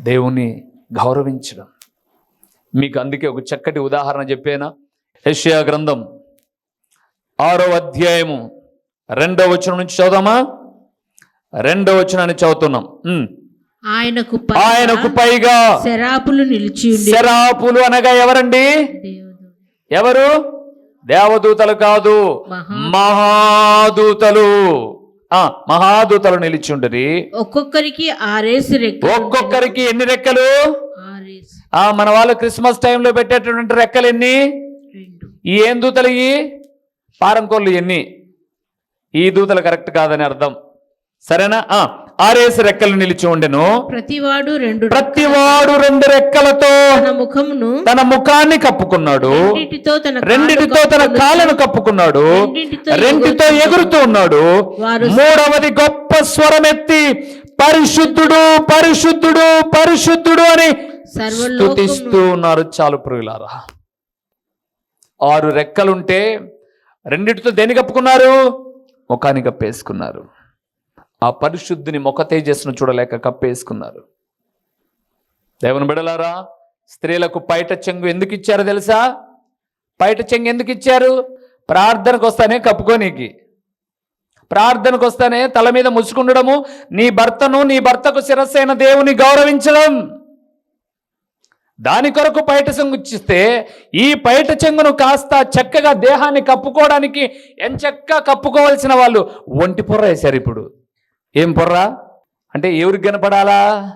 దేవుని గౌరవించడం. మీకు అందుకే ఒక చక్కటి ఉదాహరణ చెప్పానా? యెషయా గ్రంథం ఆరో అధ్యాయము రెండో వచనం నుంచి చదువుదామా? రెండో వచనాన్ని చదువుతున్నాం. ఆయనకు ఆయనకు పైగా శరాపులు నిలిచి శరాపులు అనగా ఎవరండి? ఎవరు? దేవదూతలు కాదు. మహా మహాదూతలు. ఆ మహాదూతలు నిలిచి ఉండరి ఒక్కొక్కరికి ఆరేసి రెక్కలు. ఒక్కొక్కరికి ఎన్ని రెక్కలు? ఆ మన వాళ్ళు క్రిస్మస్ టైంలో పెట్టేటటువంటి రెక్కలు ఎన్ని? ఈ ఏం దూతలు ఇవి పారంకోళ్ళు ఎన్ని? ఈ దూతలు కరెక్ట్ కాదని అర్థం. సరేనా? ఆరేసి రెక్కలు నిలిచి ఉండెను. ప్రతివాడు రెండు ప్రతివాడు రెండు రెక్కలతో తన ముఖమును తన ముఖాన్ని కప్పుకున్నాడు. రెండిటితో తన కాళ్ళను కప్పుకున్నాడు. రెండిటితో రెండితో ఎగురుతూ ఉన్నాడు. మూడవది గొప్ప స్వరం ఎత్తి పరిశుద్ధుడు పరిశుద్ధుడు పరిశుద్ధుడు అని స్తుతిస్తూ ఉన్నారు చాలు ప్రియులారా. ఆరు రెక్కలుంటే రెండిటితో దేని కప్పుకున్నారు? ముఖాన్ని కప్పేసుకున్నారు. ఆ పరిశుద్ధిని ముఖ తేజస్సును చూడలేక కప్పేసుకున్నారు. దేవుని బిడలారా స్త్రీలకు పైట చెంగు ఎందుకు ఇచ్చారో తెలుసా? పైట చెంగు ఎందుకు ఇచ్చారు? ప్రార్థనకు వస్తానే కప్పుకోనీకి. ప్రార్థనకు వస్తానే తల మీద ముసుకుండడము నీ భర్తను నీ భర్తకు శిరస్సైన దేవుని గౌరవించడం. దాని కొరకు పైట చెంగు ఇచ్చిస్తే ఈ పైట చెంగును కాస్త చక్కగా దేహాన్ని కప్పుకోవడానికి ఎంచక్క కప్పుకోవాల్సిన వాళ్ళు ఒంటి పొర్ర వేశారు ఇప్పుడు. ఏం పొర్రా? అంటే ఎవరికి కనపడాలా?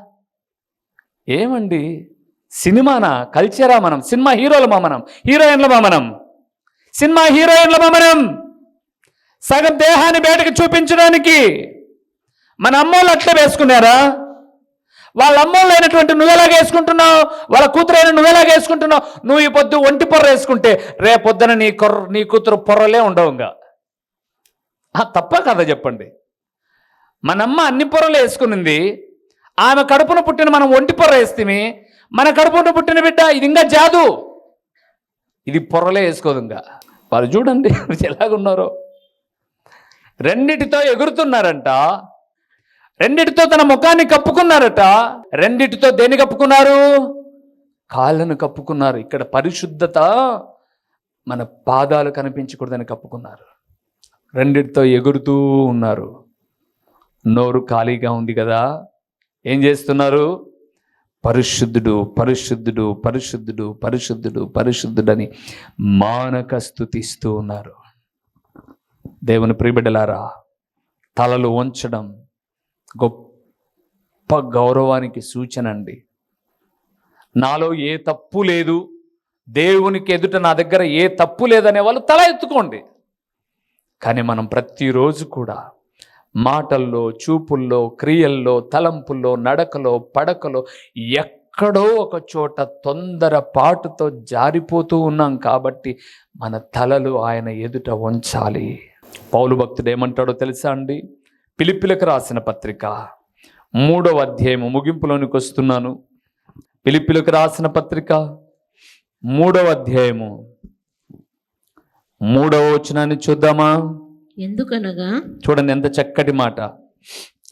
ఏమండి? సినిమానా? కల్చరా మనం? సినిమా హీరోలమా మనం? హీరోయిన్లమా మనం? సినిమా హీరోయిన్లమా మనం? సగం దేహాన్ని బయటకు చూపించడానికి మన అమ్మోళ్ళు అట్లా వేసుకున్నారా? వాళ్ళ అమ్మోళ్ళు అయినటువంటి నువ్వెలాగ వేసుకుంటున్నావు? వాళ్ళ కూతురు అయిన నువ్వెలాగ వేసుకుంటున్నావు? నువ్వు ఈ పొద్దు ఒంటి పొర్ర వేసుకుంటే రేపొద్దున నీ కొర్ర నీ కూతురు పొర్రలే ఉండవు ఇంకా. తప్ప కదా చెప్పండి. మనమ్మ అన్ని పొరలు వేసుకునింది. ఆమె కడుపున పుట్టిన మనం ఒంటి పొర వేస్తే మన కడుపున పుట్టిన బిడ్డ ఇది ఇంకా జాదు. ఇది పొరలే వేసుకోదు ఇంకా. వాళ్ళు చూడండి ఎలాగున్నారో. రెండిటితో ఎగురుతున్నారంట. రెండిటితో తన ముఖాన్ని కప్పుకున్నారట. రెండిటితో దేన్ని కప్పుకున్నారు? కాళ్ళను కప్పుకున్నారు. ఇక్కడ పరిశుద్ధత మన పాదాలు కనిపించకూడదని కప్పుకున్నారు. రెండిటితో ఎగురుతూ ఉన్నారు. నోరు ఖాళీగా ఉంది కదా. ఏం చేస్తున్నారు? పరిశుద్ధుడు పరిశుద్ధుడు పరిశుద్ధుడు పరిశుద్ధుడు పరిశుద్ధుడని మానక స్థుతిస్తూ ఉన్నారు. దేవుని ప్రియబిడ్డలారా తలలు వంచడం గొప్ప గౌరవానికి సూచన అండి. నాలో ఏ తప్పు లేదు దేవునికి ఎదుట నా దగ్గర ఏ తప్పు లేదనే వాళ్ళు తల ఎత్తుకోండి. కానీ మనం ప్రతిరోజు కూడా మాటల్లో చూపుల్లో క్రియల్లో తలంపుల్లో నడకలో పడకలో ఎక్కడో ఒక చోట తొందర పాటుతో జారిపోతూ ఉన్నాం కాబట్టి మన తలలు ఆయన ఎదుట ఉంచాలి పౌలు భక్తుడు ఏమంటాడో తెలుసా అండి? పిలిపిలకు రాసిన పత్రిక. మూడవ అధ్యాయము ముగింపులోనికి వస్తున్నాను. పిలిపిలకు రాసిన పత్రిక. మూడవ అధ్యాయము. మూడవ వచనాన్ని చూద్దామా? ఎందుకనగా? చూడండి ఎంత చక్కటి మాట.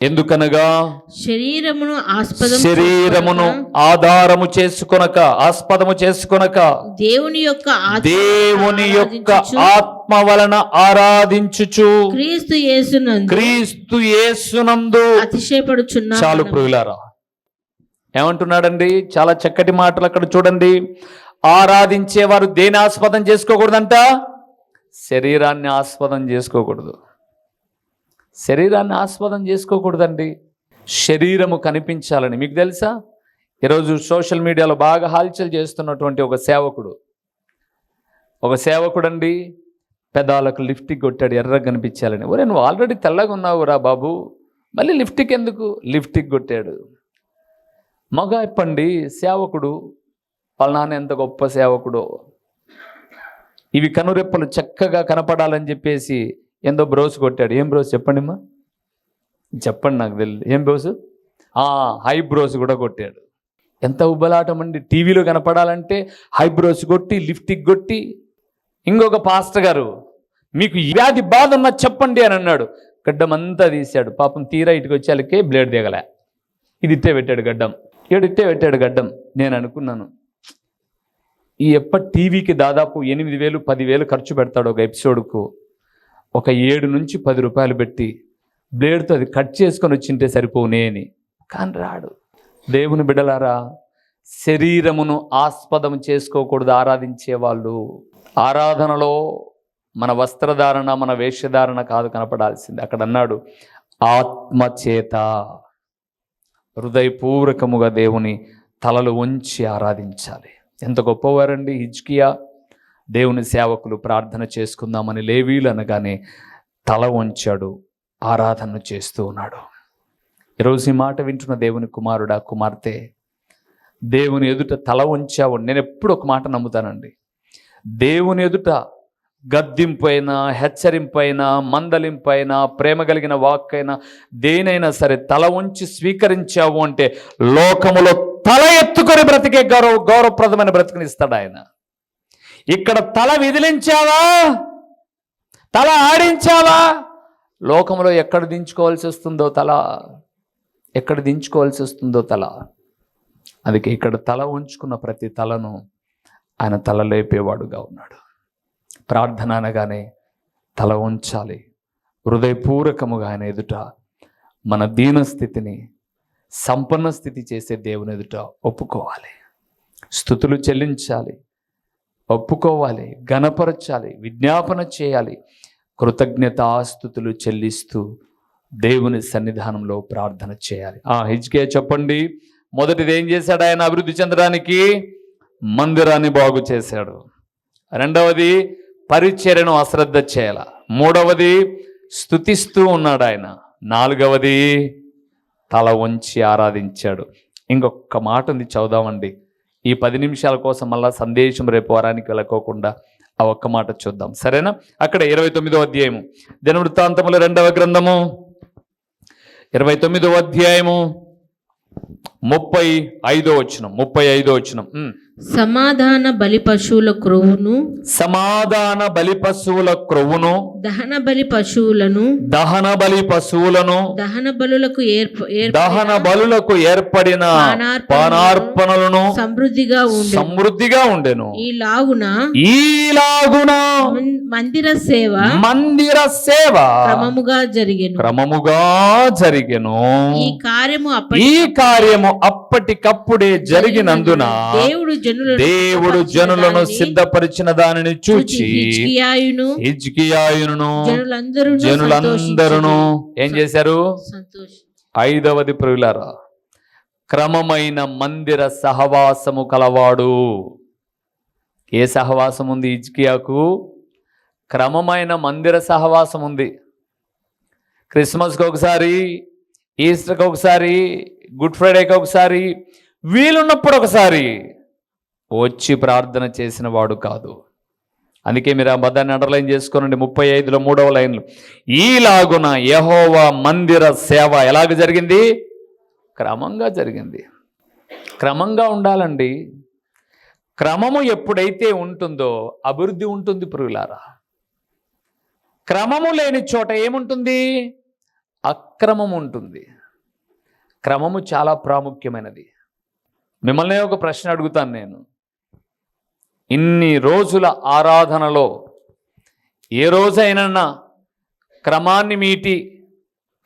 ఎందుకనగా? శరీరమును ఆస్పదం శరీరమును ఆధారము చేసుకొనక ఆస్పదము చేసుకొనక దేవుని యొక్క దేవుని యొక్క ఆత్మ వలన ఆరాధించుచు క్రీస్తు యేసునందు క్రీస్తు యేసునందు. అతిశయపడుచున్నా చాలు ప్రియులారా. ఏమంటున్నాడండి? చాలా చక్కటి మాటలు అక్కడ చూడండి. ఆరాధించేవారు దేని ఆస్పదం చేసుకోకూడదంట? శరీరాన్ని ఆస్పదం చేసుకోకూడదు. శరీరాన్ని ఆస్పదం చేసుకోకూడదండి. శరీరము కనిపించాలని. మీకు తెలుసా? ఈరోజు సోషల్ మీడియాలో బాగా హల్చల్ చేస్తున్నటువంటి ఒక సేవకుడు. ఒక సేవకుడు అండి పెదాలకు లిఫ్టిక్ కొట్టాడు ఎర్రగా కనిపించాలని. ఒరే నువ్వు ఆల్రెడీ తెల్లగా ఉన్నావురా బాబు. మళ్ళీ లిఫ్టిక్ ఎందుకు? లిఫ్టిక్ కొట్టాడు. మగ ఇప్పండి సేవకుడు. వాళ్ళ నాన్న ఎంత గొప్ప సేవకుడో. ఇవి కనురెప్పలు చక్కగా కనపడాలని చెప్పేసి ఏందో బ్రోస్ కొట్టాడు. ఏం బ్రోస్ చెప్పండిమ్మా? చెప్పండి నాకు తెలియదు ఏం బ్రోస్? హై బ్రోస్ కూడా కొట్టాడు. ఎంత ఉబ్బలాటం అండి. టీవీలో కనపడాలంటే హై బ్రోస్ కొట్టి లిఫ్టిక్ కొట్టి. ఇంకొక పాస్టర్ గారు మీకు వ్యాధి బాధ ఉన్నా చెప్పండి అని అన్నాడు. గడ్డం అంతా తీశాడు. పాపం తీరా ఇటుకు వచ్చేళ్ళకే బ్లేడ్ దిగలే ఇది ఇట్టే పెట్టాడు గడ్డం. ఏడిట్టే పెట్టాడు గడ్డం. నేను అనుకున్నాను. ఈ ఎప్ప టీవీకి దాదాపు ఎనిమిది వేలు పదివేలు ఖర్చు పెడతాడు ఒక ఎపిసోడ్కు. ఒక ఏడు నుంచి పది రూపాయలు పెట్టి బ్లేడ్తో అది కట్ చేసుకొని వచ్చింటే సరిపోనే అని కానీ రాడు. దేవుని బిడలారా శరీరమును ఆస్పదం చేసుకోకూడదు ఆరాధించే వాళ్ళు. ఆరాధనలో మన వస్త్రధారణ మన వేషధారణ కాదు కనపడాల్సింది. అక్కడ అన్నాడు ఆత్మచేత హృదయపూర్వకముగా దేవుని తలలు ఉంచి ఆరాధించాలి. ఎంత గొప్పవారండి హిజ్కియా. దేవుని సేవకులు ప్రార్థన చేసుకుందామని లేవీలు అనగానే తల వంచాడు ఆరాధన చేస్తూ ఉన్నాడు. ఈరోజు ఈ మాట వింటున్న దేవుని కుమారుడా కుమార్తె దేవుని ఎదుట తల వంచావు. నేను ఎప్పుడు ఒక మాట నమ్ముతానండి. దేవుని ఎదుట గద్దింపైనా హెచ్చరింపైనా మందలింపైనా ప్రేమ కలిగిన వాక్కైనా దేనైనా సరే తల ఉంచి స్వీకరించావు అంటే లోకములో తల ఎత్తుకొని బ్రతికే గౌరవ గౌరవప్రదమైన బ్రతికినిస్తాడు ఆయన. ఇక్కడ తల విదిలించావా? తల ఆడించావా? లోకంలో ఎక్కడ దించుకోవాల్సి వస్తుందో తల ఎక్కడ దించుకోవాల్సి వస్తుందో తల. అందుకే ఇక్కడ తల ఉంచుకున్న ప్రతి తలను ఆయన తల లేపేవాడుగా ఉన్నాడు. ప్రార్థన అనగానే తల ఉంచాలి హృదయపూర్వకముగా ఆయన ఎదుట మన దీన స్థితిని సంపన్న స్థితి చేసే దేవుని ఎదుట ఒప్పుకోవాలి. స్థుతులు చెల్లించాలి. ఒప్పుకోవాలి. గణపరచాలి. విజ్ఞాపన చేయాలి. కృతజ్ఞతాస్థుతులు చెల్లిస్తూ దేవుని సన్నిధానంలో ప్రార్థన చేయాలి. ఆ హిజ్కే చెప్పండి. మొదటిది ఏం చేశాడు ఆయన? అభివృద్ధి చెందడానికి మందిరాన్ని బాగు చేశాడు. రెండవది పరిచర్యను అశ్రద్ధ చేయాల. మూడవది స్థుతిస్తూ ఉన్నాడు ఆయన. నాలుగవది తల వంచి ఆరాధించాడు. ఇంకొక మాట ఉంది చదుదామండి ఈ పది నిమిషాల కోసం మళ్ళా సందేశం రేపు వారానికి వెళ్ళకోకుండా ఆ ఒక్క మాట చూద్దాం. సరేనా? అక్కడ ఇరవై తొమ్మిదో అధ్యాయము. దినవృత్తాంతముల రెండవ గ్రంథము. ఇరవై తొమ్మిదో అధ్యాయము. ముప్పై ఐదో వచ్చినం ముప్పై ఐదో వచ్చిన సమాధాన బలి పశువుల క్రొవ్వును సమాధాన బలి పశువుల క్రొవ్వును దహన బలి పశువులను దహన బలి పశువులను దహన బలులకు దహన బలులకు ఏర్పడిన పానార్పణలను సమృద్ధిగా ఉండే సమృద్ధిగా ఉండెను. ఈ లాగున ఈలాగున మం- మందిర సేవ మందిర సేవ క్రమముగా జరిగెను. క్రమముగా జరిగెను. ఈ కార్యము ఈ కార్యము అప్పటికప్పుడే జరిగినందున దేవుడు దేవుడు జనులను సిద్ధపరిచిన దానిని చూచి హిజ్కియాయును జనులందరూ ఏం చేశారు? ఐదవది ప్రియులారా క్రమమైన మందిర సహవాసము కలవాడు. ఏ సహవాసం ఉంది ఇజ్కియాకు క్రమమైన మందిర సహవాసం ఉంది. క్రిస్మస్కి ఒకసారి ఈస్టర్కి ఒకసారి గుడ్ ఫ్రైడేకి ఒకసారి వీలున్నప్పుడు ఒకసారి వచ్చి ప్రార్థన చేసిన వాడు కాదు. అందుకే మీరు ఆ పదాన్ని అండర్లైన్ చేసుకోనండి. ముప్పై ఐదులో మూడవ లైన్లు ఈలాగున యహోవా మందిర సేవ ఎలాగ జరిగింది? క్రమంగా జరిగింది. క్రమంగా ఉండాలండి. క్రమము ఎప్పుడైతే ఉంటుందో అభివృద్ధి ఉంటుంది పురుగులారా క్రమము లేని చోట ఏముంటుంది? అక్రమం ఉంటుంది. క్రమము చాలా ప్రాముఖ్యమైనది. మిమ్మల్ని ఒక ప్రశ్న అడుగుతాను నేను. ఇన్ని రోజుల ఆరాధనలో ఏ రోజైనా క్రమాన్ని మీటి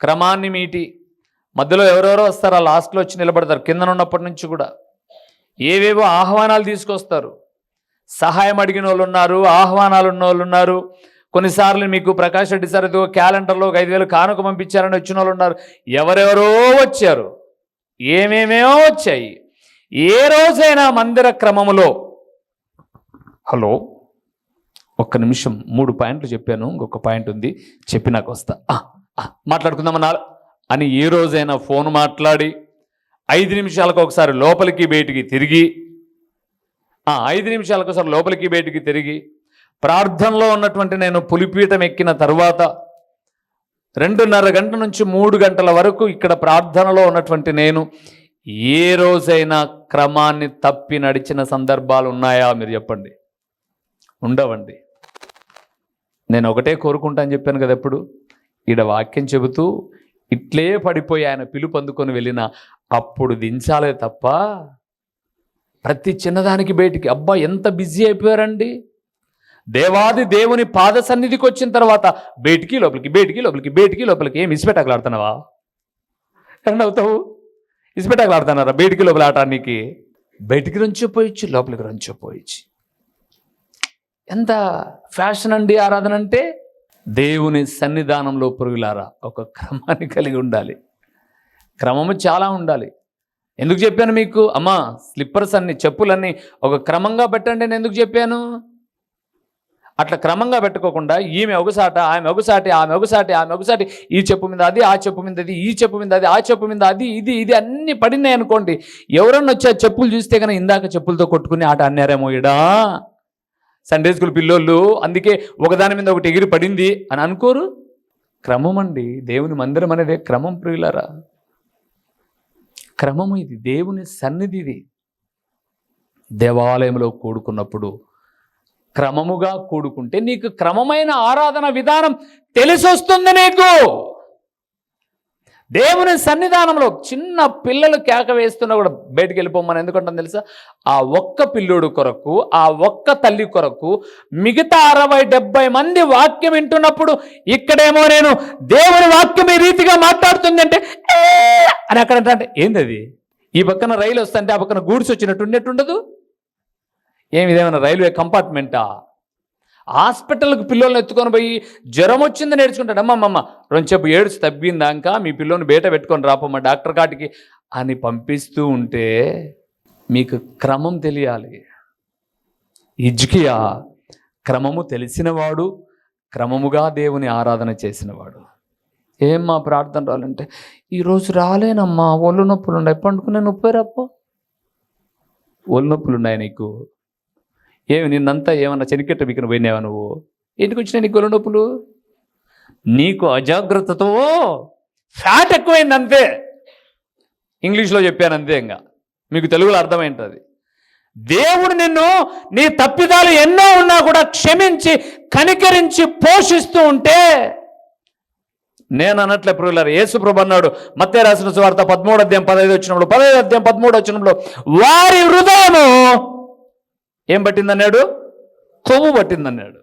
క్రమాన్ని మీటి మధ్యలో ఎవరెవరో వస్తారో లాస్ట్లో వచ్చి నిలబడతారు కిందనున్నప్పటి నుంచి కూడా. ఏవేవో ఆహ్వానాలు తీసుకొస్తారు. సహాయం అడిగిన వాళ్ళు ఉన్నారు ఆహ్వానాలు ఉన్న వాళ్ళు ఉన్నారు. కొన్నిసార్లు మీకు ప్రకాష్ రెడ్డి సార్ ఏదో క్యాలెండర్లో ఒక ఐదు వేలు కానుక పంపించారని వచ్చిన వాళ్ళు ఉన్నారు. ఎవరెవరో వచ్చారు. ఏమేమేమో వచ్చాయి. ఏ రోజైనా మందిర క్రమములో హలో ఒక్క నిమిషం మూడు పాయింట్లు చెప్పాను ఇంకొక పాయింట్ ఉంది. చెప్పి నాకు వస్తా. మాట్లాడుకుందామన్నా అని ఏ రోజైనా ఫోన్ మాట్లాడి ఐదు నిమిషాలకు ఒకసారి లోపలికి బయటికి తిరిగి ఐదు నిమిషాలకు ఒకసారి లోపలికి బయటికి తిరిగి ప్రార్థనలో ఉన్నటువంటి నేను పులిపీఠం ఎక్కిన తర్వాత రెండున్నర గంట నుంచి మూడు గంటల వరకు ఇక్కడ ప్రార్థనలో ఉన్నటువంటి నేను ఏ రోజైనా క్రమాన్ని తప్పి నడిచిన సందర్భాలు ఉన్నాయా? మీరు చెప్పండి. ఉండవండి. నేను ఒకటే కోరుకుంటా అని చెప్పాను కదా ఎప్పుడు? ఈడ వాక్యం చెబుతూ ఇట్లే పడిపోయి ఆయన పిలుపు అందుకొని వెళ్ళిన అప్పుడు దించాలే తప్ప ప్రతి చిన్నదానికి బయటికి అబ్బా ఎంత బిజీ అయిపోయారండి. దేవాది దేవుని పాద సన్నిధికి వచ్చిన తర్వాత బయటికి లోపలికి బయటికి లోపలికి బయటికి లోపలికి ఏం ఇసిపెట్టాకలాడుతున్నావా ఎక్కడ అవుతావు ఇసిపెట్టాకలాడుతున్నారా బయటికి లోపల ఆటానికి? బయటికి రంచిపోయచ్చు లోపలికి రంచిపోయచ్చు ఎంత ఫ్యాషన్ అండి ఆరాధన అంటే? దేవుని సన్నిధానంలో పురుగులారా ఒక క్రమాన్ని కలిగి ఉండాలి. క్రమము చాలా ఉండాలి. ఎందుకు చెప్పాను మీకు? అమ్మా స్లిప్పర్స్ అన్ని చెప్పులన్నీ ఒక క్రమంగా పెట్టండి నేను ఎందుకు చెప్పాను? అట్లా క్రమంగా పెట్టుకోకుండా ఈమె ఒకసాట ఆమె ఒకసాటి ఆమె ఒకసాటి ఆమె ఒకసాటి ఈ చెప్పు మీద అది ఆ చెప్పు మీద అది ఈ చెప్పు మీద అది ఆ చెప్పు మీద అది ఇది ఇది అన్ని పడినాయి అనుకోండి. ఎవరన్నా వచ్చి ఆ చెప్పులు చూస్తే కనుక ఇందాక చెప్పులతో కొట్టుకుని ఆట అన్నారేమో ఇడా సండే స్కూల్ పిల్లోళ్ళు అందుకే ఒకదాని మీద ఒకటి ఎగిరి పడింది అని అనుకోరు? క్రమం అండి దేవుని మందిరం అనేది క్రమం ప్రియులారా. క్రమము ఇది దేవుని సన్నిధి ఇది. దేవాలయంలో కూడుకున్నప్పుడు క్రమముగా కూడుకుంటే నీకు క్రమమైన ఆరాధన విధానం తెలిసొస్తుంది నీకు. దేవుని సన్నిధానంలో చిన్న పిల్లలు కేక వేస్తున్నా కూడా బయటికి వెళ్ళిపోమని ఎందుకంటాను తెలుసా? ఆ ఒక్క పిల్లోడు కొరకు ఆ ఒక్క తల్లి కొరకు మిగతా అరవై డెబ్బై మంది వాక్యం వింటున్నప్పుడు ఇక్కడేమో నేను దేవుని వాక్యం ఈ రీతిగా మాట్లాడుతుంది అంటే అని అక్కడ అంటే ఏంది అది? ఈ పక్కన రైలు వస్తుంటే ఆ పక్కన గూడ్స్ వచ్చినట్టు ఉండేట్టుండదు? ఏమి ఇదేమన్నా రైల్వే కంపార్ట్మెంటా? హాస్పిటల్కి పిల్లల్ని ఎత్తుకొని పోయి జ్వరం వచ్చింది నేర్చుకుంటాడు. అమ్మమ్మ రెండుసేపు ఏడుచు తగ్గిందాక మీ పిల్లోని బయట పెట్టుకొని రాపమ్మ డాక్టర్ కాటికి అని పంపిస్తూ ఉంటే మీకు క్రమం తెలియాలి. ఇజ్కియా క్రమము తెలిసినవాడు క్రమముగా దేవుని ఆరాధన చేసినవాడు. ఏం మా ప్రార్థన రాలంటే ఈరోజు రాలేనమ్మా ఒళ్ళు నొప్పులు ఉన్నాయి పండుకునే నొప్పి రాపో. ఒళ్ళు నొప్పులు ఉన్నాయి నీకు. ఏమి నిన్నంతా ఏమన్నా చెనికెట్ట బిక్కిన పోయినావా నువ్వు? ఎందుకు వచ్చినాయి నీకు ఒళ్ళు నొప్పులు? నీకు అజాగ్రత్తతో ఫ్యాట్ ఎక్కువైంది అంతే ఇంగ్లీష్లో చెప్పాను అంతే ఇంకా మీకు తెలుగులో అర్థమైంటుంది. దేవుడు నిన్ను నీ తప్పిదాలు ఎన్నో ఉన్నా కూడా క్షమించి కనికరించి పోషిస్తూ ఉంటే నేను అన్నట్లే ప్రియులారు యేసుప్రభు అన్నాడు మత్తే రాసిన సువార్త పదమూడు అధ్యాయం పదహైదు వచ్చినప్పుడు పదహైదు అధ్యాయం పదమూడు వచ్చినప్పుడు వారి హృదయము ఏం పట్టిందన్నాడు? కొవ్వు పట్టిందన్నాడు.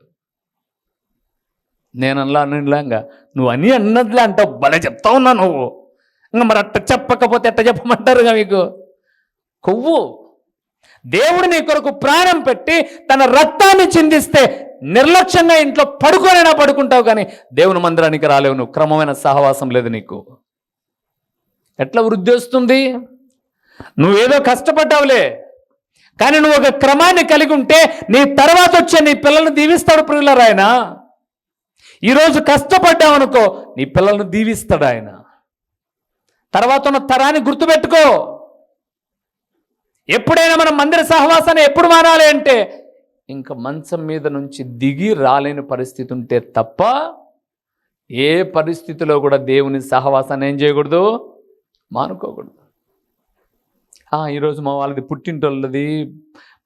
నేను అలా అనలాగా నువ్వు అని అన్నదిలే అంటావు భలే చెప్తా ఉన్నా నువ్వు. ఇంకా మరి అట్ట చెప్పకపోతే ఎట్ట చెప్పమంటారుగా మీకు? కొవ్వు. దేవుడు నీ కొరకు ప్రాణం పెట్టి తన రక్తాన్ని చిందిస్తే నిర్లక్ష్యంగా ఇంట్లో పడుకోనైనా పడుకుంటావు కానీ దేవుని మందిరానికి రాలేవు. నువ్వు క్రమమైన సహవాసం లేదు నీకు. ఎట్లా వృద్ధి వస్తుంది? నువ్వేదో కష్టపడ్డావులే. కానీ నువ్వు ఒక క్రమాన్ని కలిగి ఉంటే నీ తర్వాత వచ్చే నీ పిల్లల్ని దీవిస్తాడు ప్రియులరు ఆయన. ఈరోజు కష్టపడ్డావనుకో నీ పిల్లల్ని దీవిస్తాడు ఆయన. తర్వాత ఉన్న తరాన్ని గుర్తుపెట్టుకో. ఎప్పుడైనా మనం మందిర సహవాసాన్ని ఎప్పుడు మారాలి అంటే ఇంకా మంచం మీద నుంచి దిగి రాలేని పరిస్థితి ఉంటే తప్ప ఏ పరిస్థితిలో కూడా దేవుని సహవాసాన్ని ఏం చేయకూడదు? మానుకోకూడదు. ఈరోజు మా వాళ్ళది పుట్టింటోళ్ళది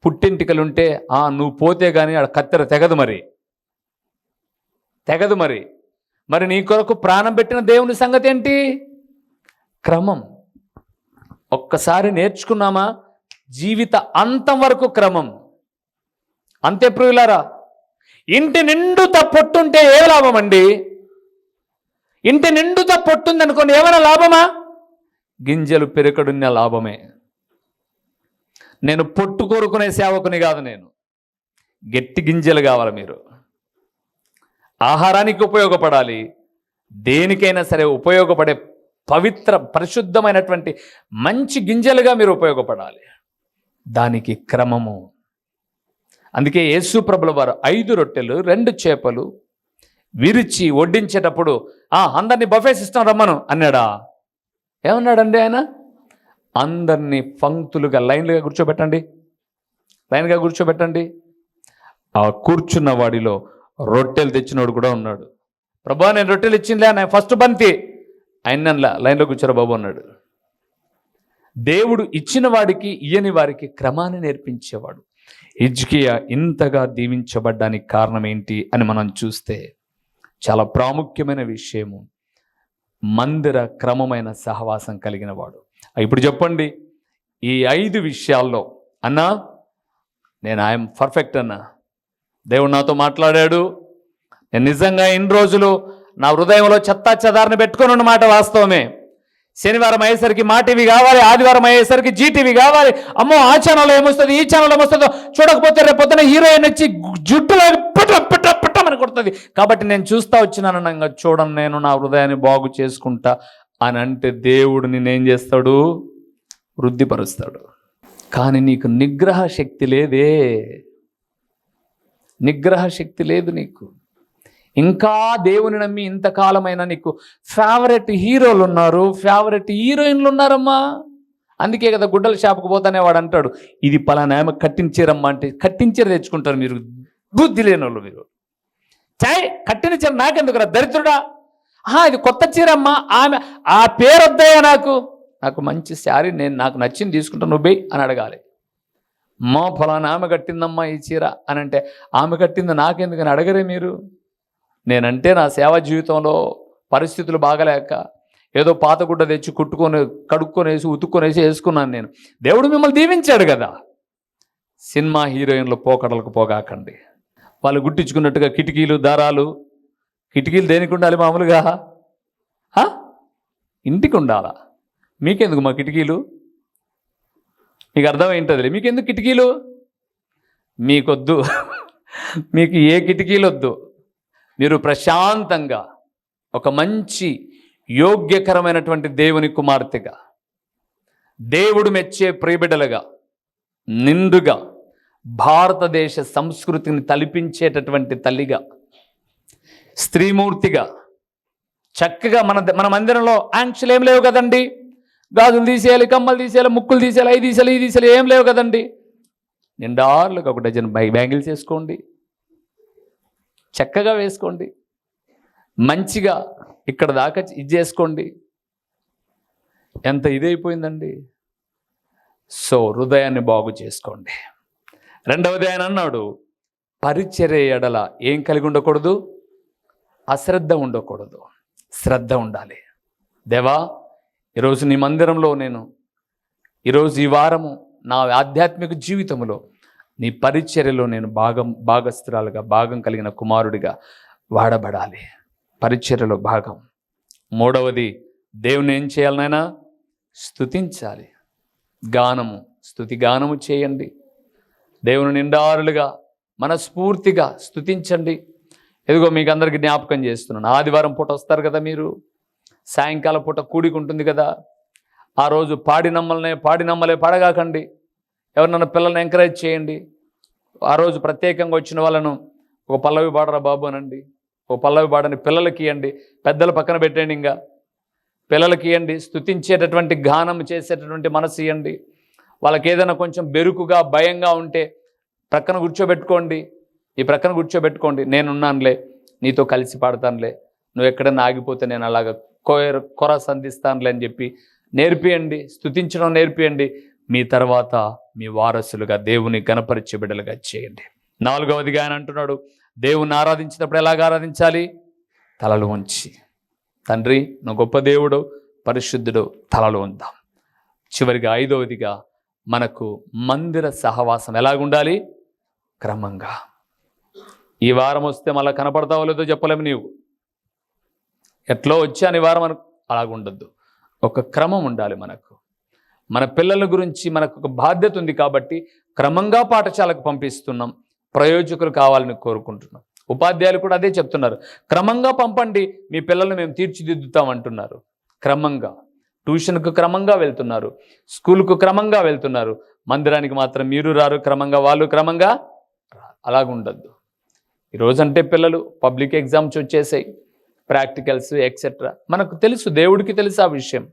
పుట్టింటికలు ఉంటే ఆ నువ్వు పోతే కానీ ఆడ కత్తెర తెగదు మరి. తెగదు మరి. మరి నీ కొరకు ప్రాణం పెట్టిన దేవుని సంగతి ఏంటి క్రమం. ఒక్కసారి నేర్చుకున్నామా? జీవిత అంతం వరకు క్రమం. అంతే ప్రియులారా ఇంటి నిండుత పొట్టుంటే ఏ లాభం అండి? ఇంటి నిండుత పొట్టుంది అనుకోండి ఏమైనా లాభమా? గింజలు పెరకడున్న లాభమే. నేను పొట్టు కోరుకునే సేవకుని కాదు నేను. గట్టి గింజలు కావాలి మీరు. ఆహారానికి ఉపయోగపడాలి. దేనికైనా సరే ఉపయోగపడే పవిత్ర పరిశుద్ధమైనటువంటి మంచి గింజలుగా మీరు ఉపయోగపడాలి. దానికి క్రమము. అందుకే యేసు ప్రభుల వారు ఐదు రొట్టెలు రెండు చేపలు విరిచి వడ్డించేటప్పుడు ఆ అందరినీ బఫే సిస్టమ్ రమ్మను అన్నాడా. ఏమన్నాడండి ఆయన? అందరినీ పంక్తులుగా లైన్లుగా కూర్చోబెట్టండి. లైన్గా కూర్చోబెట్టండి. ఆ కూర్చున్న వాడిలో రొట్టెలు తెచ్చినోడు కూడా ఉన్నాడు. ప్రభా నేను రొట్టెలు ఇచ్చిందిలే ఆయన ఫస్ట్ బంతి. ఆయనలా లైన్లో కూర్చోరా బాబు అన్నాడు. దేవుడు ఇచ్చిన వాడికి ఇయ్యని వారికి క్రమాన్ని నేర్పించేవాడు. ఇజ్కియా ఇంతగా దీవించబడ్డానికి కారణం ఏంటి అని మనం చూస్తే చాలా ప్రాముఖ్యమైన విషయము. మందిర క్రమమైన సహవాసం కలిగిన వాడు. ఇప్పుడు చెప్పండి. ఈ ఐదు విషయాల్లో అన్నా నేను ఐఎమ్ పర్ఫెక్ట్ అన్నా. దేవుడు నాతో మాట్లాడాడు. నేను నిజంగా ఇన్ని రోజులు నా హృదయంలో చెత్తా చెదారిని పెట్టుకొని ఉన్నమాట వాస్తవమే. శనివారం అయ్యేసరికి మా టీవీ కావాలి ఆదివారం అయ్యేసరికి జీటీవీ కావాలి. అమ్మో ఆ ఛానల్ ఏమొస్తుంది ఈ ఛానల్ ఏమొస్తుందో చూడకపోతే రేపు పొద్దున హీరోయిన్ వచ్చి జుట్టులో పిట్ట పిట్ట పిట్టమని కొడుతుంది. కాబట్టి నేను చూస్తా వచ్చినాను చూడండి నేను నా హృదయాన్ని బాగు చేసుకుంటా. అని అంటే దేవుడు నేనేం చేస్తాడు? వృద్ధిపరుస్తాడు. కానీ నీకు నిగ్రహ శక్తి లేదే. నిగ్రహ శక్తి లేదు నీకు. ఇంకా దేవుని నమ్మి ఇంతకాలమైనా నీకు ఫేవరెట్ హీరోలు ఉన్నారు. ఫేవరెట్ హీరోయిన్లు ఉన్నారమ్మా. అందుకే కదా గుడ్డల షాపుకు పోతానే వాడు అంటాడు ఇది పలానా ఆమె కట్టించారమ్మా అంటే కట్టించీర తెచ్చుకుంటారు మీరు. బుద్ధి లేని వాళ్ళు మీరు. చాయ్ కట్టిన చీర నాకెందుకురా? దరిద్రుడా? ఇది కొత్త చీర అమ్మా ఆమె ఆ పేరు వద్దయ్యా నాకు. నాకు మంచి శారీ నేను నాకు నచ్చింది తీసుకుంటాను నువ్వే అని అడగాలి. మా ఫలానా ఆమె కట్టిందమ్మా ఈ చీర అని అంటే ఆమె కట్టింది నాకెందుకని అడగరే మీరు. నేనంటే నా సేవా జీవితంలో పరిస్థితులు బాగలేక ఏదో పాత గుడ్డ తెచ్చి కుట్టుకొని కడుక్కొనేసి ఉతుక్కొనేసి వేసుకున్నాను నేను. దేవుడు మిమ్మల్ని దీవించాడు కదా. సినిమా హీరోయిన్లు పోకడలకు పోగాకండి. వాళ్ళు గుట్టించుకున్నట్టుగా కిటికీలు దారాలు కిటికీలు దేనికి ఉండాలి మామూలుగా? ఇంటికి ఉండాలా? మీకెందుకు మా కిటికీలు? మీకు అర్థమైంటుంది మీకెందుకు కిటికీలు? మీకొద్దు. మీకు ఏ కిటికీలు వద్దు మీరు ప్రశాంతంగా ఒక మంచి యోగ్యకరమైనటువంటి దేవుని కుమార్తెగా దేవుడు మెచ్చే ప్రియబిడలుగా నిండుగా భారతదేశ సంస్కృతిని తలిపించేటటువంటి తల్లిగా స్త్రీమూర్తిగా. చక్కగా మన మన మందిరంలో ఆంక్షలు ఏం లేవు కదండి. గాజులు తీసేయాలి కమ్మలు తీసేయాలి ముక్కులు తీసేయాలి అవి తీసేయాలి ఇది తీసేయాలి ఏం లేవు కదండి. నిండార్లుగా ఒక డజన్ బై బ్యాంగిల్స్ వేసుకోండి. చక్కగా వేసుకోండి. మంచిగా ఇక్కడ దాకా ఇది చేసుకోండి. ఎంత ఇదైపోయిందండి. సో హృదయాన్ని బాగు చేసుకోండి. రెండవది ఆయన అన్నాడు పరిచర్య ఎడల ఏం కలిగి ఉండకూడదు? అశ్రద్ధ ఉండకూడదు. శ్రద్ధ ఉండాలి. దేవా ఈరోజు నీ మందిరంలో నేను ఈరోజు ఈ వారము నా ఆధ్యాత్మిక జీవితంలో నీ పరిచర్యలో నేను భాగం భాగస్థురాలుగా భాగం కలిగిన కుమారుడిగా వాడబడాలి. పరిచర్యలో భాగం. మూడవది దేవుని ఏం చేయాలనైనా స్థుతించాలి గానము స్థుతి గానము చేయండి. దేవుని నిండారులుగా మనస్ఫూర్తిగా స్థుతించండి ఎదుగో మీకు అందరికీ జ్ఞాపకం చేస్తున్నాను. ఆదివారం పూట వస్తారు కదా మీరు? సాయంకాలం పూట కూడిక ఉంటుంది కదా? ఆ రోజు పాడి పాడినమ్మలే పాడి నమ్మలే పాడగాకండి. ఎవరినన్నా పిల్లల్ని ఎంకరేజ్ చేయండి. ఆ రోజు ప్రత్యేకంగా వచ్చిన వాళ్ళను ఒక పల్లవి పాడరా బాబు అనండి. ఒక పల్లవి పాడని పిల్లలకి ఇవ్వండి. పెద్దల పక్కన పెట్టండి ఇంకా. పిల్లలకి ఇవ్వండి. స్తుతించేటటువంటి గానం చేసేటటువంటి మనసు ఇవ్వండి. వాళ్ళకి ఏదైనా కొంచెం బెరుకుగా భయంగా ఉంటే ప్రక్కన కూర్చోబెట్టుకోండి. ఈ ప్రక్కన కూర్చోబెట్టుకోండి. నేనున్నానులే నీతో కలిసి పాడతానులే నువ్వు ఎక్కడన్నా ఆగిపోతే నేను అలాగ కోర కొర సంధిస్తానులే అని చెప్పి నేర్పియండి స్తుతించడం నేర్పియండి. మీ తర్వాత మీ వారసులుగా దేవుని గణపరిచే బిడ్డలుగా చేయండి. నాలుగవదిగా ఆయన అంటున్నాడు దేవుణ్ణి ఆరాధించినప్పుడు ఎలాగ ఆరాధించాలి? తలలు ఉంచి తండ్రి నువ్వు గొప్ప దేవుడు పరిశుద్ధుడు తలలు ఉందాం. చివరిగా ఐదవదిగా మనకు మందిర సహవాసం ఎలాగుండాలి? క్రమంగా. ఈ వారం వస్తే మళ్ళీ కనపడతావో లేదో చెప్పలేము నీవు. ఎట్లో వచ్చా ఈ వారం అను అలాగుండద్దు. ఒక క్రమం ఉండాలి మనకు. మన పిల్లల గురించి మనకు ఒక బాధ్యత ఉంది కాబట్టి క్రమంగా పాఠశాలకు పంపిస్తున్నాం. ప్రయోజకులు కావాలని కోరుకుంటున్నాం. ఉపాధ్యాయులు కూడా అదే చెప్తున్నారు. క్రమంగా పంపండి మీ పిల్లల్ని మేము తీర్చిదిద్దుతాం అంటున్నారు. క్రమంగా. ట్యూషన్కు క్రమంగా వెళ్తున్నారు. స్కూల్కు క్రమంగా వెళ్తున్నారు. మందిరానికి మాత్రం మీరు రారు క్రమంగా వాళ్ళు క్రమంగా అలాగుండద్దు. ఈరోజంటే పిల్లలు పబ్లిక్ ఎగ్జామ్స్ వచ్చేసాయి ప్రాక్టికల్స్ ఎక్సెట్రా మనకు తెలుసు దేవుడికి తెలుసు ఆ విషయం.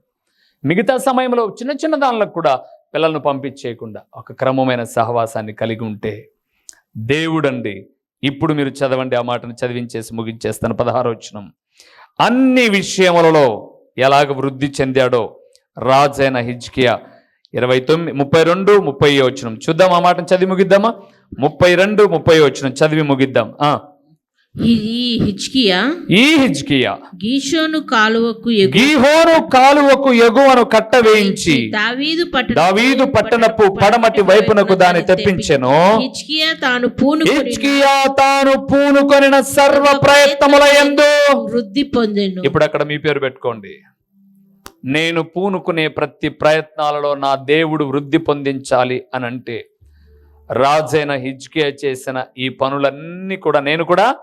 మిగతా సమయంలో చిన్న చిన్న దానిలకు కూడా పిల్లలను పంపించేయకుండా ఒక క్రమమైన సహవాసాన్ని కలిగి ఉంటే దేవుడండి ఇప్పుడు మీరు చదవండి ఆ మాటను చదివించేసి ముగించేస్తాను పదహారవచనం అన్ని విషయములలో ఎలాగ వృద్ధి చెందాడో రాజైన హిజ్కియా ఇరవై తొమ్మిది ముప్పై రెండు ముప్పై వచ్చినం చూద్దాం ఆ మాటను చదివి ముగిద్దామా? ముప్పై రెండు ముప్పై వచ్చినం చదివి ముగిద్దాం. ఆ. ఈ హిజ్కియా? ఈ హిజ్కియా. గీషోను కాలువకు గీహోను కాలువకు ఎగువను కట్ట వేయించి దావీదు పట్టణ దావీదు పట్టణపు పడమటి వైపునకు దాన్ని తెప్పించెను. హిజ్కియా తాను పూను హిజ్కియా తాను పూనుకొనిన సర్వ ప్రయత్నముల యందు వృద్ధి పొందెను. ఇప్పుడు అక్కడ మీ పేరు పెట్టుకోండి. నేను పూనుకునే ప్రతి ప్రయత్నాలలో నా దేవుడు వృద్ధి పొందించాలి అని అంటే రాజైన హిజ్కియా చేసిన ఈ పనులన్నీ కూడా నేను కూడా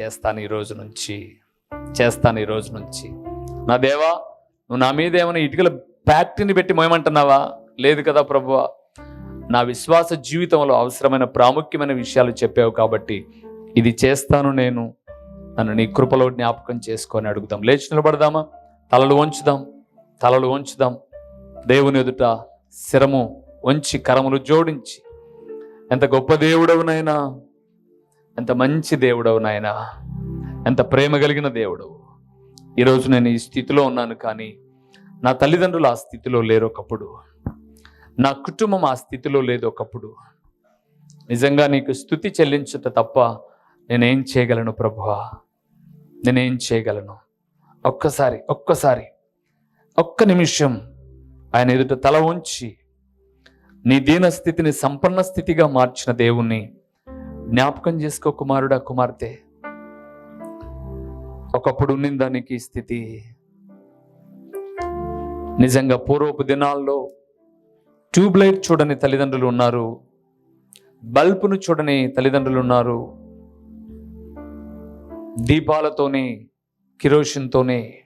చేస్తాను ఈరోజు నుంచి. చేస్తాను ఈరోజు నుంచి. నా దేవా నువ్వు నా మీద ఏమైనా ఇటుకల ఫ్యాక్టరీని పెట్టి మోయమంటున్నావా? లేదు కదా ప్రభువ. నా విశ్వాస జీవితంలో అవసరమైన ప్రాముఖ్యమైన విషయాలు చెప్పావు కాబట్టి ఇది చేస్తాను నేను. నన్ను నీ కృపలో జ్ఞాపకం చేసుకొని అడుగుదాం. లేచి నిలబడదామా? తలలు వంచుదాం. తలలు ఉంచుదాం దేవుని ఎదుట శిరము వంచి కరములు జోడించి. ఎంత గొప్ప దేవుడవునైనా ఎంత మంచి దేవుడవునైనా ఎంత ప్రేమ కలిగిన దేవుడవు. ఈరోజు నేను ఈ స్థితిలో ఉన్నాను కానీ నా తల్లిదండ్రులు ఆ స్థితిలో లేరు ఒకప్పుడు. నా కుటుంబం ఆ స్థితిలో లేదు ఒకప్పుడు. నిజంగా నీకు స్థుతి చెల్లించట తప్ప నేనేం చేయగలను ప్రభువా నేనేం చేయగలను? ఒక్కసారి ఒక్కసారి ఒక్క నిమిషం ఆయన ఎదుట తల ఉంచి నీ దీన స్థితిని సంపన్న స్థితిగా మార్చిన దేవుణ్ణి జ్ఞాపకం చేసుకో కుమారుడా కుమార్తె. ఒకప్పుడు ఉన్న దానికి స్థితి. నిజంగా పూర్వపు దినాల్లో ట్యూబ్లైట్ చూడని తల్లిదండ్రులు ఉన్నారు. బల్బును చూడని తల్లిదండ్రులు ఉన్నారు. దీపాలతోనే కిరోషన్తోనే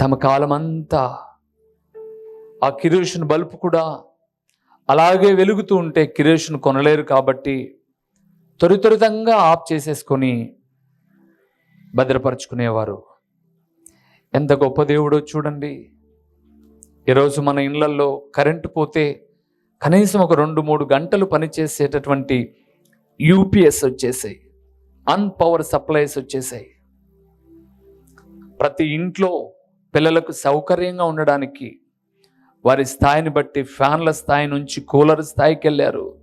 తమ కాలమంతా ఆ కిరోషన్ బల్బు కూడా అలాగే వెలుగుతూ ఉంటే కిరోషన్ కొనలేరు కాబట్టి త్వరితరితంగా ఆఫ్ చేసేసుకొని భద్రపరుచుకునేవారు. ఎంత గొప్ప దేవుడో చూడండి. ఈరోజు మన ఇళ్ళల్లో కరెంటు పోతే కనీసం ఒక రెండు మూడు గంటలు పనిచేసేటటువంటి యూపీఎస్ వచ్చేసాయి. అన్ పవర్ సప్లైస్ వచ్చేసాయి. ప్రతి ఇంట్లో పిల్లలకు సౌకర్యంగా ఉండడానికి వారి స్థాయిని బట్టి ఫ్యాన్ల స్థాయి నుంచి కూలర్ స్థాయికి వెళ్ళారు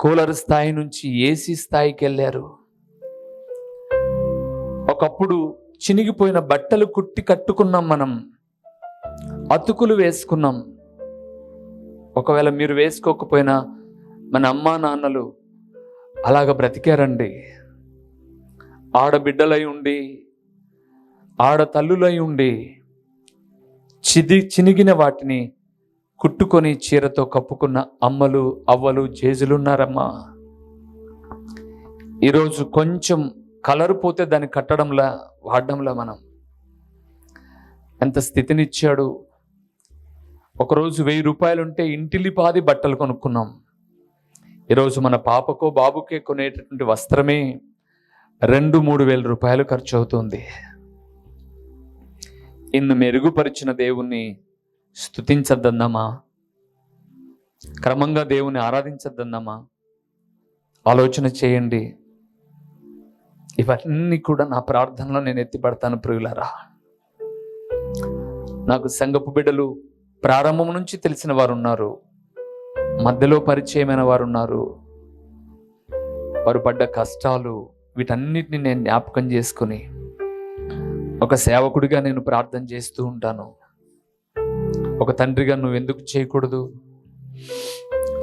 కూలర్ స్థాయి నుంచి ఏసీ స్థాయికి వెళ్ళారు ఒకప్పుడు చినిగిపోయిన బట్టలు కుట్టి కట్టుకున్నాం మనం. అతుకులు వేసుకున్నాం. ఒకవేళ మీరు వేసుకోకపోయినా మన అమ్మా నాన్నలు అలాగ బ్రతికారండి. ఆడబిడ్డలై ఉండి ఆడతల్లులై ఉండి చిది చినిగిన వాటిని కుట్టుకొని చీరతో కప్పుకున్న అమ్మలు అవ్వలు జేజులున్నారమ్మా. ఈరోజు కొంచెం కలర్ పోతే దాన్ని కట్టడంలా వాడడంలా మనం. ఎంత స్థితినిచ్చాడు. ఒకరోజు వెయ్యి రూపాయలు ఉంటే ఇంటిలిపాది బట్టలు కొనుక్కున్నాం. ఈరోజు మన పాపకో బాబుకే కొనేటటువంటి వస్త్రమే రెండు మూడు వేల రూపాయలు ఖర్చు అవుతుంది ఇన్ను మెరుగుపరిచిన దేవుణ్ణి స్థుతించద్దందమ్మా క్రమంగా దేవుని ఆరాధించద్దందమ్మా ఆలోచన చేయండి. ఇవన్నీ కూడా నా ప్రార్థనలో నేను ఎత్తిపడతాను ప్రియులారా. నాకు సంగపు బిడ్డలు ప్రారంభం నుంచి తెలిసిన వారు ఉన్నారు మధ్యలో పరిచయమైన వారు ఉన్నారు వారు పడ్డ కష్టాలు వీటన్నిటిని నేను జ్ఞాపకం చేసుకుని ఒక సేవకుడిగా నేను ప్రార్థన చేస్తూ ఉంటాను. ఒక తండ్రిగా నువ్వు ఎందుకు చేయకూడదు?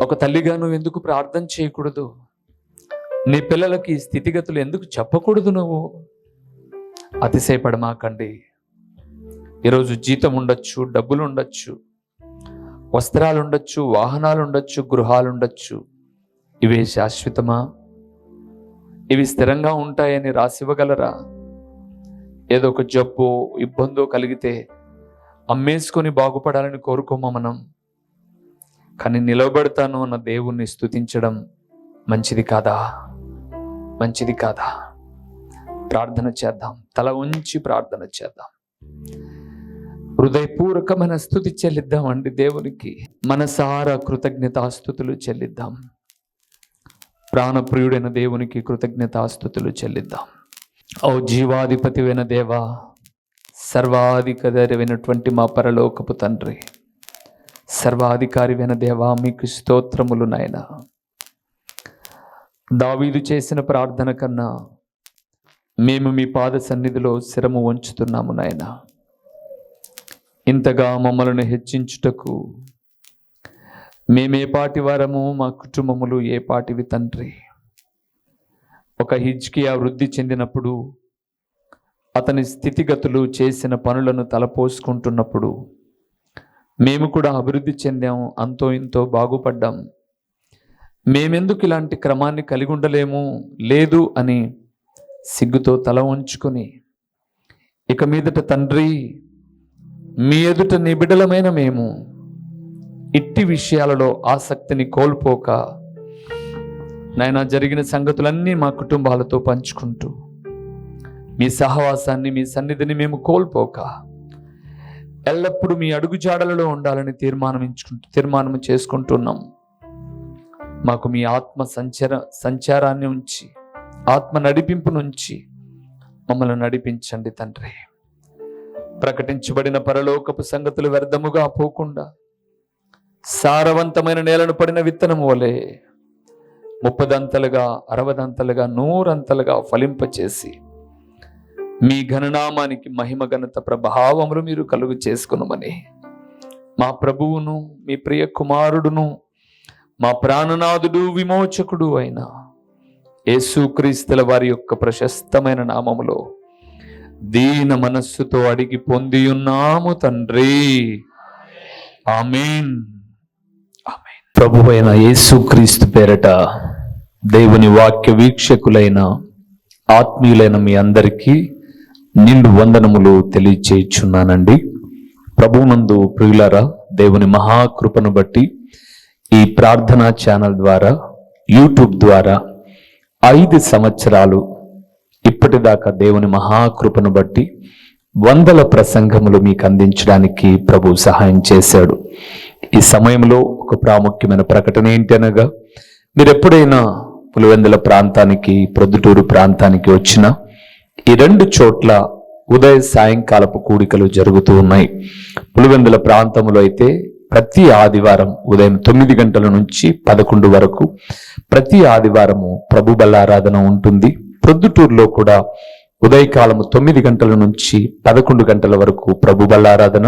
ఒక తల్లిగా నువ్వు ఎందుకు ప్రార్థన చేయకూడదు? నీ పిల్లలకి స్థితిగతులు ఎందుకు చెప్పకూడదు నువ్వు? అతిశయపడమాకండి. ఈరోజు జీతం ఉండొచ్చు డబ్బులు ఉండొచ్చు వస్త్రాలు ఉండొచ్చు వాహనాలు ఉండొచ్చు గృహాలు ఉండొచ్చు. ఇవే శాశ్వతమా? ఇవి స్థిరంగా ఉంటాయని రాసివ్వగలరా? ఏదో ఒక జబ్బు ఇబ్బందో కలిగితే అమ్మేసుకొని బాగుపడాలని కోరుకోమా మనం? కానీ నిలబడతాను అన్న దేవుణ్ణి స్థుతించడం మంచిది కాదా? మంచిది కాదా? ప్రార్థన చేద్దాం. తల ఉంచి ప్రార్థన చేద్దాం. హృదయపూర్వకమైన స్థుతి చెల్లిద్దామండి దేవునికి. మనసారా కృతజ్ఞతాస్థుతులు చెల్లిద్దాం. ప్రాణప్రియుడైన దేవునికి కృతజ్ఞతాస్థుతులు చెల్లిద్దాం. ఓ జీవాధిపతివైన దేవా సర్వాధికారైనటువంటి మా పరలోకపు తండ్రి సర్వాధికారివైన దేవా మీకు స్తోత్రములు నాయన. దావీదు చేసిన ప్రార్థన కన్నా మేము మీ పాద సన్నిధిలో శిరము వంచుతున్నాము నాయన. ఇంతగా మమ్మల్ని హెచ్చించుటకు మేమే పాటి వారము మా కుటుంబములు ఏ పాటివి తండ్రి. ఒక హిజ్కియా వృద్ధి చెందినప్పుడు అతని స్థితిగతులు చేసిన పనులను తలపోసుకుంటున్నప్పుడు మేము కూడా అభివృద్ధి చెందాం అంతో ఇంతో బాగుపడ్డాం. మేమెందుకు ఇలాంటి క్రమాన్ని కలిగి ఉండలేము లేదు అని సిగ్గుతో తల ఉంచుకొని ఇక మీదట తండ్రి మీ ఎదుట నిబిడలమైన మేము ఇట్టి విషయాలలో ఆసక్తిని కోల్పోక నాయన జరిగిన సంగతులన్నీ మా కుటుంబాలతో పంచుకుంటూ మీ సహవాసాన్ని మీ సన్నిధిని మేము కోల్పోక ఎల్లప్పుడూ మీ అడుగుజాడలలో ఉండాలని తీర్మానమించుకుంటూ తీర్మానం చేసుకుంటున్నాం. మాకు మీ ఆత్మ సంచార సంచారాన్ని ఉంచి ఆత్మ నడిపింపు నుంచి మమ్మల్ని నడిపించండి తండ్రి. ప్రకటించబడిన పరలోకపు సంగతులు వ్యర్థముగా పోకుండా సారవంతమైన నేలను పడిన విత్తనం వలె ముప్పదంతలుగా అరవదంతలుగా నూరంతలుగా ఫలింపచేసి మీ ఘననామానికి మహిమ ఘనత ప్రభావములు మీరు కలుగు చేసుకునమని. మా ప్రభువును మీ ప్రియ కుమారుడును మా ప్రాణనాథుడు విమోచకుడు అయిన యేసుక్రీస్తుల వారి యొక్క ప్రశస్తమైన నామములో దీన మనస్సుతో అడిగి పొంది ఉన్నాము తండ్రి. ఆమెన్. ప్రభు అయిన యేసుక్రీస్తు పేరట దేవుని వాక్య వీక్షకులైన ఆత్మీయులైన మీ అందరికీ నిండు వందనములు తెలియచేయుచున్నానండి. ప్రభునందు ప్రియులారా దేవుని మహాకృపను బట్టి ఈ ప్రార్థనా ఛానల్ ద్వారా యూట్యూబ్ ద్వారా ఐదు సంవత్సరాలు ఇప్పటిదాకా దేవుని మహాకృపను బట్టి వందల ప్రసంగములు మీకు అందించడానికి ప్రభు సహాయం చేశాడు. ఈ సమయంలో ఒక ప్రాముఖ్యమైన ప్రకటన ఏంటి అనగా మీరు ఎప్పుడైనా పులివెందుల ప్రాంతానికి ప్రొద్దుటూరు ప్రాంతానికి వచ్చినా ఈ రెండు చోట్ల ఉదయ సాయంకాలపు కూడికలు జరుగుతూ ఉన్నాయి. పులివెందుల ప్రాంతంలో అయితే ప్రతి ఆదివారం ఉదయం తొమ్మిది గంటల నుంచి పదకొండు వరకు ప్రతి ఆదివారము ప్రభు బలారాధన ఉంటుంది. ప్రొద్దుటూరులో కూడా ఉదయకాలము తొమ్మిది గంటల నుంచి పదకొండు గంటల వరకు ప్రభు బల్లారాధన